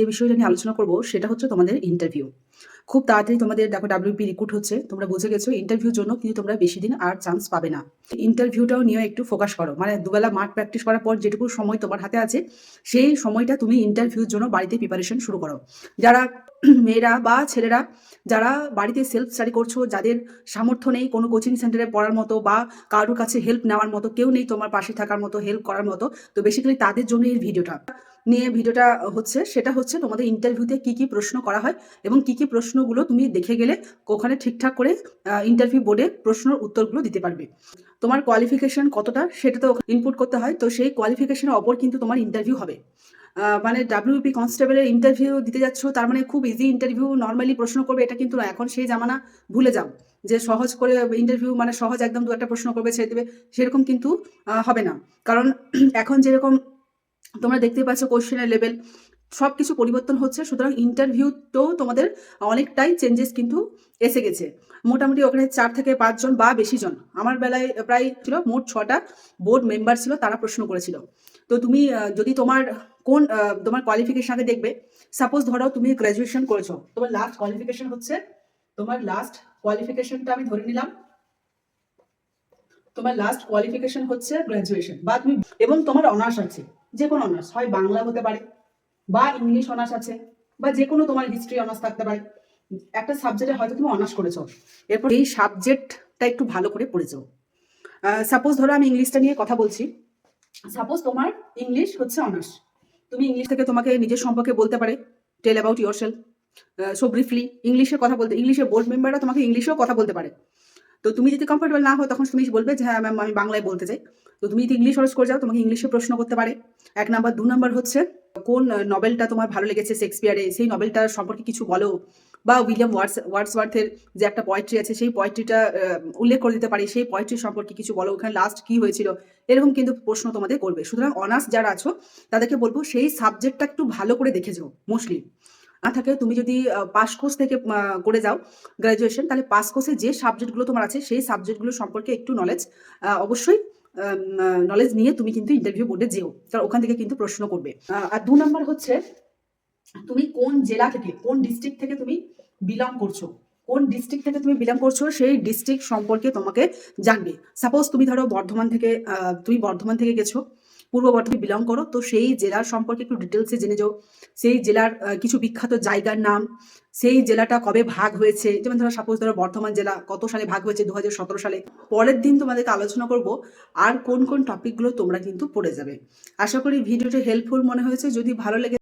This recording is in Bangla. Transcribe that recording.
যে বিষয়টা নিয়ে আলোচনা করব সেটা হচ্ছে তোমাদের ইন্টারভিউ খুব তাড়াতাড়ি তোমাদের দেখো ডাব্লিউপি রিক্রুট হচ্ছে, তোমরা বুঝে গেছো ইন্টারভিউর জন্য কিন্তু তোমরা বেশি দিন আর চান্স পাবে না। ইন্টারভিউটাও নিয়ে একটু ফোকাস করো মানে দুবেলা মাঠ প্র্যাকটিস করার পর যেটুকু সময় তোমার হাতে আছে, সেই সময়টা তুমি ইন্টারভিউর জন্য বাড়িতে প্রিপারেশন শুরু করো। যারা মেয়েরা বা ছেলেরা, যারা বাড়িতে সেলফ স্টাডি করছ, যাদের সামর্থ্য নেই কোনো কোচিং সেন্টারে পড়ার মতো বা কারোর কাছে হেল্প নেওয়ার মতো, কেউ নেই তোমার পাশে থাকার মতো হেল্প করার মতো, তো বেসিক্যালি তাদের জন্য এই ভিডিওটা নিয়ে ভিডিওটা হচ্ছে, সেটা হচ্ছে তোমাদের ইন্টারভিউতে কি কি প্রশ্ন করা হয় এবং কি কি প্রশ্নগুলো তুমি দেখে গেলে ওখানে ঠিকঠাক করে ইন্টারভিউ বোর্ডে প্রশ্নের উত্তরগুলো দিতে পারবে। তোমার কোয়ালিফিকেশন কতটা সেটা তো ইনপুট করতে হয়, তো সেই কোয়ালিফিকেশনের ওপর কিন্তু তোমার ইন্টারভিউ হবে। মানে ডাব্লিউপি কনস্টেবলের ইন্টারভিউ দিতে যাচ্ছ, তার মানে খুব ইজি ইন্টারভিউ নর্মালি প্রশ্ন করবে, এটা কিন্তু এখন সেই জামানা ভুলে যাও। যে সহজ করে ইন্টারভিউ মানে সহজ একদম দু একটা প্রশ্ন করবে, ছেড়ে দেবে, সেরকম কিন্তু হবে না। কারণ এখন যেরকম তোমরা দেখতে পাচ্ছ কোশ্চেনের লেভেল সব কিছু পরিবর্তন হচ্ছে। সুতরাং ইন্টারভিউতেও তোমাদের অনেকটাই চেঞ্জেস কিন্তু এসে গেছে। মোটামুটি ওখানে চার থেকে পাঁচজন বা বেশি জন। আমার বেলায় প্রায় ছিল মোট ছটা বোর্ড মেম্বার ছিল, তারা প্রশ্ন করেছিল। তো তুমি যদি তোমার কোন তোমার কোয়ালিফিকেশন আগে দেখবে। সাপোজ ধরো তুমি গ্র্যাজুয়েশন করেছ, তোমার লাস্ট কোয়ালিফিকেশন হচ্ছে, তোমার লাস্ট কোয়ালিফিকেশনটা আমি ধরে নিলাম। তোমার লাস্ট কোয়ালিফিকেশন হচ্ছে গ্র্যাজুয়েশন বা তুমি এবং তোমার অনার্স আছে, যে কোনো অনার্স হয় বাংলা হতে পারে, বা ইংলিশ অনার্স আছে, বা যে কোনো তোমার হিস্ট্রি অনার্স থাকতে পারে, একটা সাবজেক্টে হয়তো তুমি অনার্স করেছ, এরপর এই সাবজেক্টটা একটু ভালো করে পড়েছো সাপোজ ধরো আমি ইংলিশটা নিয়ে কথা বলছি সাপোজ তোমার ইংলিশ হচ্ছে অনার্স তুমি ইংলিশ থেকে তোমাকে নিজের সম্পর্কে বলতে পারে tell about yourself so briefly ইংলিশে কথা বলতে ইংলিশে বোর্ড মেম্বাররা তোমাকে ইংলিশেও কথা বলতে পারে। তো তুমি যদি কমফোর্টেবল না হও, তখন তুমি বলবে যে হ্যাঁ ম্যাম আমি বাংলায় বলতে চাই। তো তুমি যদি ইংলিশ অনার্স করে যাও, তোমাকে ইংলিশে প্রশ্ন করতে পারে। এক নাম্বার দু নাম্বার হচ্ছে, কোন নভেলটা তোমার ভালো লেগেছে শেক্সপিয়ারে সেই নভেলটার সম্পর্কে কিছু বলো। বা উইলিয়াম ওয়ার্ডস ওয়ার্ডসওয়ার্থের যে একটা পোয়েট্রি আছে, সেই পোয়েট্রিটা উল্লেখ করে দিতে পারি। সেই পোয়েট্রি সম্পর্কে কিছু বলো, ওখানে লাস্ট কি হয়েছিল? এরকম কিন্তু প্রশ্ন তোমাদের করবে। সুতরাং অনার্স যারা আছো, তাদেরকে বলব, সেই সাবজেক্টটা একটু ভালো করে দেখে যাও মোস্টলি না থাকে তুমি যদি পাস কোর্স থেকে করে যাও গ্র্যাজুয়েশন তাহলে পাস কোর্সে যে সাবজেক্টগুলো তোমার আছে, সেই সাবজেক্টগুলো সম্পর্কে একটু নলেজ অবশ্যই নলেজ নিয়ে তুমি কিন্তু ইন্টারভিউ বোর্ডে যেও। কারণ ওখান থেকে কিন্তু প্রশ্ন করবে। আর দু নম্বর হচ্ছে, তুমি কোন জেলা থেকে, কোন ডিস্ট্রিক্ট থেকে তুমি বিলং করছ? কোন ডিস্ট্রিক্ট থেকে তুমি বিলং করছ? সেই ডিস্ট্রিক্ট সম্পর্কে তোমাকে জানবে। সাপোজ তুমি ধরো বর্ধমান থেকে তুমি বর্ধমান থেকে গেছো। পূর্ব বর্ধমানে বিলং করো, তো সেই জেলার সম্পর্কে একটু ডিটেলসে জেনে যাও। সেই জেলার কিছু বিখ্যাত জায়গার নাম। সেই জেলাটা কবে ভাগ হয়েছে? যেমন ধরো সাপোজ ধরো, বর্ধমান জেলা কত সালে ভাগ হয়েছে? দু হাজার সতেরো সালে। পরের দিন তোমাদেরকে আলোচনা করব আর কোন কোন টপিকগুলো তোমরা কিন্তু পড়ে যাবে। আশা করি ভিডিওটা হেল্পফুল মনে হয়েছে। যদি ভালো লেগে